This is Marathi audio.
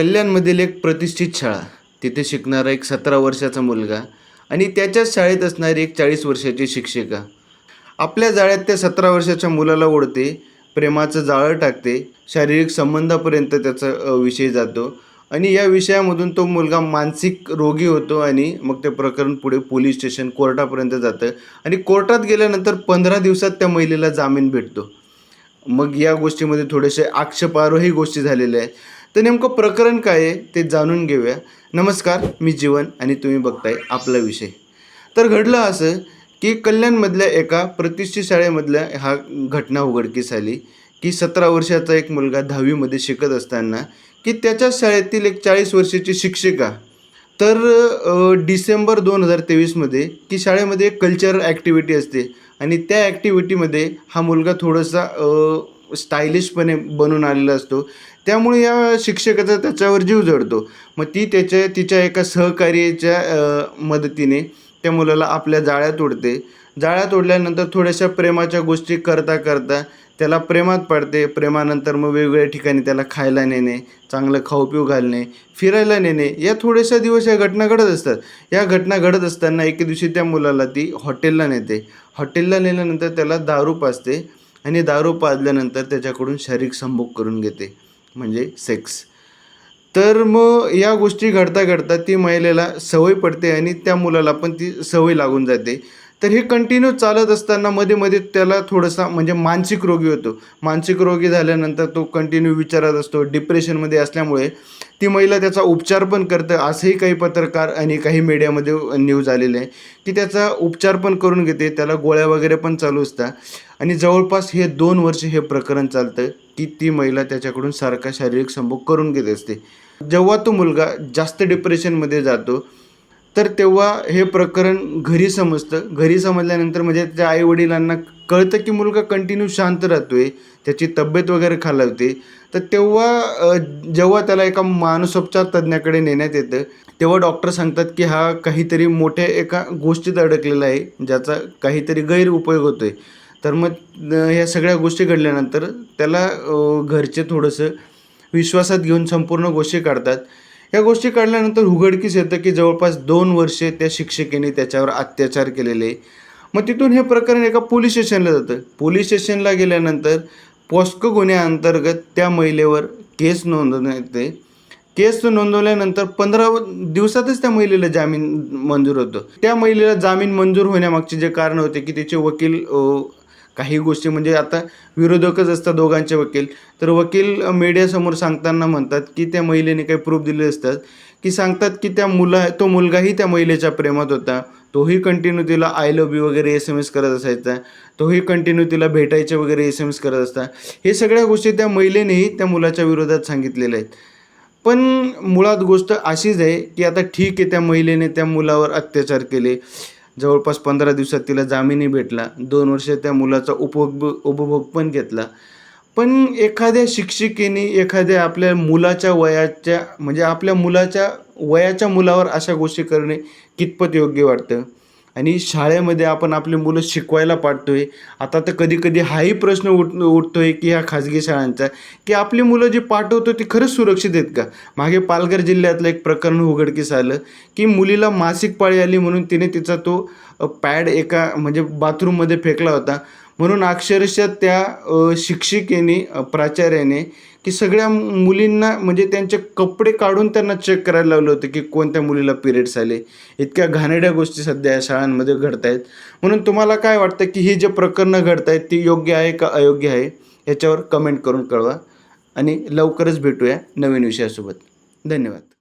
कल्याणमधील एक प्रतिष्ठित शाळा. तिथे शिकणारा एक सतरा वर्षाचा मुलगा आणि त्याच्याच शाळेत असणारी एक चाळीस वर्षाची शिक्षिका. आपल्या जाळ्यात त्या सतरा वर्षाच्या मुलाला ओढते प्रेमाचं जाळं टाकते शारीरिक संबंधापर्यंत त्याचा विषय जातो आणि या विषयामधून तो मुलगा मानसिक रोगी होतो आणि मग ते प्रकरण पुढे पोलीस स्टेशन कोर्टापर्यंत जातं आणि कोर्टात गेल्यानंतर पंधरा दिवसात त्या महिलेला जामीन भेटतो. मग या गोष्टीमध्ये थोडेसे आक्षेपार्हही गोष्टी झालेल्या आहेत. तर नेमकं प्रकरण काय आहे ते जाणून घेऊया. नमस्कार मी जीवन आणि तुम्ही बघताय आपला विषय. तर घडलं असं की कल्याणमधल्या एका प्रतिष्ठित शाळेमधल्या हा घटना उघडकीस आली की सतरा वर्षाचा एक मुलगा दहावीमध्ये शिकत असताना की त्याच्याच शाळेतील एक चाळीस वर्षाची शिक्षिका. तर डिसेंबर दोन हजार तेवीसमध्ये की शाळेमध्ये एक कल्चरल ॲक्टिव्हिटी असते आणि त्या ॲक्टिव्हिटीमध्ये हा मुलगा थोडासा स्टायलिशपणे बनून आलेला असतो. त्यामुळे या शिक्षकाचा त्याच्यावर जीव जडतो. मग ती त्याच्या तिच्या एका सहकार्याच्या मदतीने त्या मुलाला आपल्या जाळ्यात ओढते. जाळ्यात ओढल्यानंतर थोड्याशा प्रेमाच्या गोष्टी करता करता त्याला प्रेमात पडते. प्रेमानंतर मग वेगवेगळ्या ठिकाणी त्याला खायला नेणे चांगलं खाऊ पिऊ घालणे फिरायला नेणे. या थोड्याशा दिवस या घटना घडत असतात. या घटना घडत असताना एके दिवशी त्या मुलाला ती हॉटेलला नेते. हॉटेलला नेल्यानंतर त्याला दारू पाजते. आणि दारू पाजल्यानंतर त्याच्याकडून शारीरिक संभोग करून घेते म्हणजे सेक्स तर मग या गोष्टी घडता घडता ती महिलेला सवय पडते आणि त्या मुलाला पण ती सवय लागून जाते. तर हे कंटिन्यू चालत असताना मध्ये मध्ये त्याला थोडासा म्हणजे मानसिक रोगी होतो. मानसिक रोगी झाल्यानंतर तो कंटिन्यू विचारत असतो. डिप्रेशनमध्ये असल्यामुळे ती महिला त्याचा उपचार पण करतं. असंही काही पत्रकार आणि काही मीडियामध्ये न्यूज आलेले आहे की त्याचा उपचार पण करून घेते. त्याला गोळ्या वगैरे पण चालू असतात. आणि जवळपास हे दोन वर्ष हे प्रकरण चालतं की ती महिला त्याच्याकडून सारखा शारीरिक संभोग करून घेत असते. जेव्हा तो मुलगा जास्त डिप्रेशनमध्ये जातो तर तेव्हा हे प्रकरण घरी समजतं. घरी समजल्यानंतर म्हणजे त्याच्या आईवडिलांना कळतं की मुलगा कंटिन्यू शांत राहतोय त्याची तब्येत वगैरे खालावते. तर तेव्हा जेव्हा त्याला एका मानसोपचार तज्ज्ञाकडे नेण्यात येतं तेव्हा डॉक्टर सांगतात की हा काहीतरी मोठ्या एका गोष्टीत अडकलेला आहे ज्याचा काहीतरी गैरउपयोग होतो आहे तर मग ह्या सगळ्या गोष्टी घडल्यानंतर त्याला घरचे थोडंसं विश्वासात घेऊन संपूर्ण गोष्टी काढतात. या गोष्टी काढल्यानंतर उघडकीस येतं की जवळपास दोन वर्षे त्या शिक्षिकेने त्याच्यावर अत्याचार केलेले. मग तिथून हे प्रकरण एका पोलीस स्टेशनला जातं. पोलीस स्टेशनला गेल्यानंतर पॉस्को गुन्ह्याअंतर्गत त्या महिलेवर केस नोंदवण्यात येते. केस नोंदवल्यानंतर पंधरा दिवसातच त्या महिलेला जामीन मंजूर होतो. त्या महिलेला जामीन मंजूर होण्यामागचे जे कारण होते की तिचे वकील काही गोष्टी म्हणजे आता विरोधकच असतात दोघांचे वकील. तर वकील मीडियासमोर सांगताना म्हणतात की त्या महिलेने काही प्रूफ दिले असतात. की सांगतात की त्या मुला तो मुलगाही त्या महिलेच्या प्रेमात होता. तोही कंटिन्यू तिला आय लव्ह यू वगैरे एस एम एस करत असायचा. तोही कंटिन्यू तिला भेटायचे वगैरे एस एम एस करत असता. हे सगळ्या गोष्टी त्या महिलेनेही त्या मुलाच्या विरोधात सांगितलेल्या आहेत. पण मुळात गोष्ट अशीच आहे की आता ठीक आहे त्या महिलेने त्या मुलावर अत्याचार केले. जवळपास पंधरा दिवसात तिला जामीनही भेटला. दोन वर्ष त्या मुलाचा उपभोग उपभोग पण घेतला. पण एखाद्या शिक्षिकेने एखाद्या आपल्या मुलाच्या वयाच्या म्हणजे आपल्या मुलाच्या वयाच्या मुलावर अशा गोष्टी करणे कितपत योग्य वाटतं? आणि शाळेमध्ये आपण आपली मुलं शिकवायला पाठतोय. आता तर कधी कधी हाही प्रश्न उठ उठतोय की ह्या खाजगी शाळांचा. की आपली मुलं जी पाठवतो ती खरंच सुरक्षित आहेत का? मागे पालघर जिल्ह्यातलं एक प्रकरण उघडकीस आलं की मुलीला मासिक पाळी आली म्हणून तिने तिचा तो पॅड एका म्हणजे बाथरूममध्ये फेकला होता. म्हणून अक्षरशः त्या शिक्षिकेने प्राचार्याने की सगळ्या मुलींना म्हणजे त्यांचे कपडे काढून त्यांना चेक करायला लावलं होतं की कोणत्या मुलीला पिरियड्स आले. इतक्या घाणेरड्या गोष्टी सध्या या शाळांमध्ये घडत आहेत म्हणून तुम्हाला काय वाटतं की ही जे प्रकरणं घडत आहेत ती योग्य आहे का अयोग्य आहे? याच्यावर कमेंट करून कळवा. आणि लवकरच भेटूया नवीन विषयासोबत. धन्यवाद.